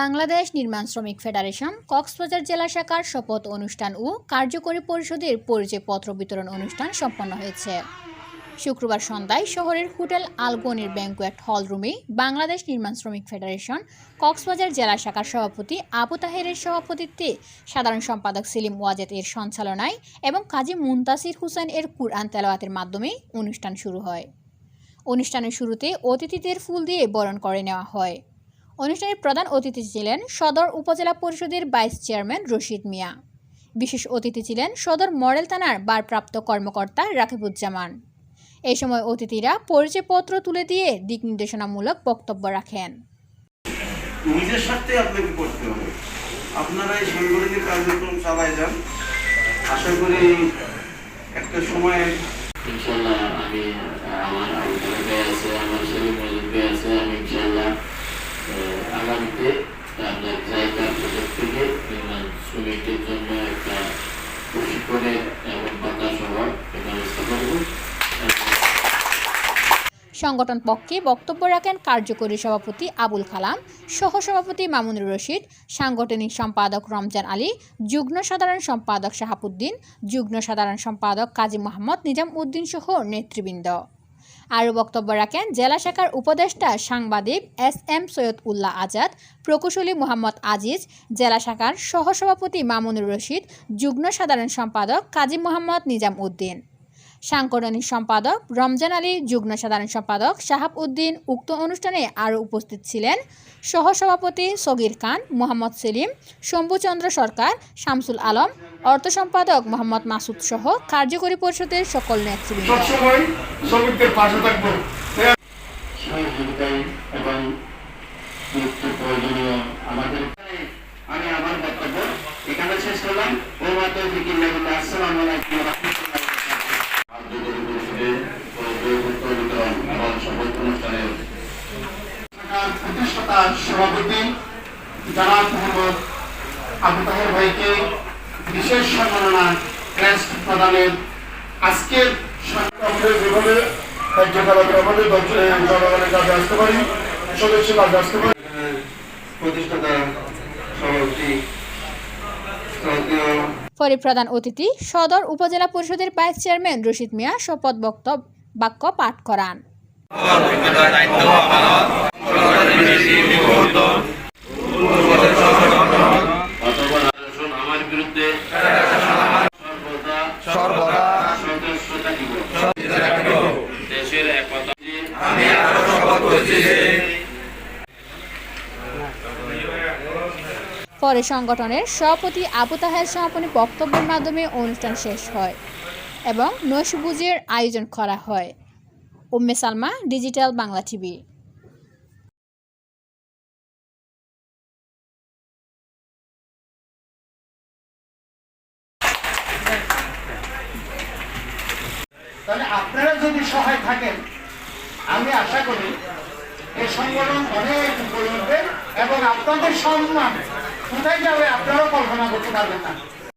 বাংলাদেশ নির্মাণ শ্রমিক ফেডারেশন, কক্সবাজার জেলা শাখার শপথ অনুষ্ঠান ও কার্যকরী পরিষদের পরিচয়পত্র বিতরণ অনুষ্ঠান সম্পন্ন হয়েছে। শুক্রবার সন্ধ্যায় শহরের হোটেল আলগনির ব্যাংকুয়েট হল রুমে বাংলাদেশ নির্মাণ শ্রমিক ফেডারেশন, কক্সবাজার জেলা শাখার সভাপতি আবু তাহেরের সভাপতিত্বে সাধারণ সম্পাদক সেলিম ওয়াজেদ এর সঞ্চালনায় এবং কাজী মুন্তাসির হুসেন এর কুরআন তেলাওয়াতের মাধ্যমে অনুষ্ঠান শুরু হয়। অনুষ্ঠানের শুরুতে অতিথিদের ফুল দিয়ে বরণ করে নেওয়া হয়। অনুষ্ঠানের প্রধান অতিথি ছিলেন সদর উপজেলা পরিষদের ভাইস চেয়ারম্যান রশিদ মিয়া। বিশেষ অতিথি ছিলেন সদর মডেল থানার ভারপ্রাপ্ত কর্মকর্তা রাকিবুজ্জামান। এই সময় অতিথিরা পরিচয়পত্র তুলে দিয়ে দিক নির্দেশনামূলক বক্তব্য রাখেন। নিজের স্বার্থে আপনাকে করতে হবে। আপনারা এই সাংগঠনিক কার্যক্রম চালায় যান। আশা করি একটা সময় ইনশাল্লাহ আমি আমার আমার আহ, আগামীতে আপনার জায়গার প্রজেক্ট থেকে শ্রমিকদের জন্য একটা প্রশিক্ষণের এবং হওয়ার ব্যবস্থা করব সংগঠন পক্ষে বক্তব্য রাখেন কার্যকরী সভাপতি আবুল কালাম সহসভাপতি মামুনুর রশিদ সাংগঠনিক সম্পাদক রমজান আলী যুগ্ম সাধারণ সম্পাদক শাহাবুদ্দিন যুগ্ম সাধারণ সম্পাদক কাজী মোহাম্মদ নিজাম উদ্দিন সহ নেতৃবৃন্দ। আরও বক্তব্য রাখেন, জেলা শাখার উপদেষ্টা সাংবাদিক এস এম সৈয়দ উল্লাহ আজাদ, প্রকৌশলী মোহাম্মদ আজিজ, জেলা শাখার সহসভাপতি মামুনুর রশিদ, যুগ্ম সাধারণ সম্পাদক কাজী মোহাম্মদ নিজাম উদ্দিন। সাংগঠনিক সম্পাদক রমজান আলী যুগ্ম সাধারণ সম্পাদক শাহাব উদ্দিন উক্ত অনুষ্ঠানে আরও উপস্থিত ছিলেন সহসভাপতি সগির খান মোহাম্মদ সেলিম শম্ভুচন্দ্র সরকার শামসুল আলম অর্থ সম্পাদক মোহাম্মদ মাসুদ সহ কার্যকরী পরিষদের সকল নেতৃবৃন্দ। আমি আমার বক্তব্য এখানে শেষ করলাম। ও মাত্র আসসালামু আলাইকুম ওয়া রাহমাতুল্লাহি ওয়া বারাকাতুহু। কার্যকরী পরিষদের পরিচয়পত্র বিতরণ এবং শপথ অনুষ্ঠানের ঢাকার প্রতিষ্ঠাতা সভাপতি জানাব মোহাম্মদ আবু তাহের ভাইকে বিশেষ সম্মাননা ক্রেস্ট প্রদানের আজকের যেভাবে কার্যকলাপের আমাদের জনগণের কাজে আসতে পারি সদস্য কাজে আসতে পারি। প্রতিষ্ঠাতা সভাপতি শ্রদ্ধেয় পরে প্রধান অতিথি সদর উপজেলা পরিষদের ভাইস চেয়ারম্যান রশিদ মিয়া শপথ বক্তব্য বাক্য পাঠ করান। পরে সংগঠনের সভাপতি আবু তাহের সমাপনী বক্তব্যের মাধ্যমে অনুষ্ঠান শেষ হয় এবং নৈশভোজের আয়োজন করা হয়। Umme Salma, digital Bangla TV. তাহলে আপনারা যদি সহায় থাকেন, আমি আশা করি এই সংগঠন অনেক উঠবে এবং আপনাদের সম্মান কোথায় যাবে আপনারাও কল্পনা করতে পারবেন না।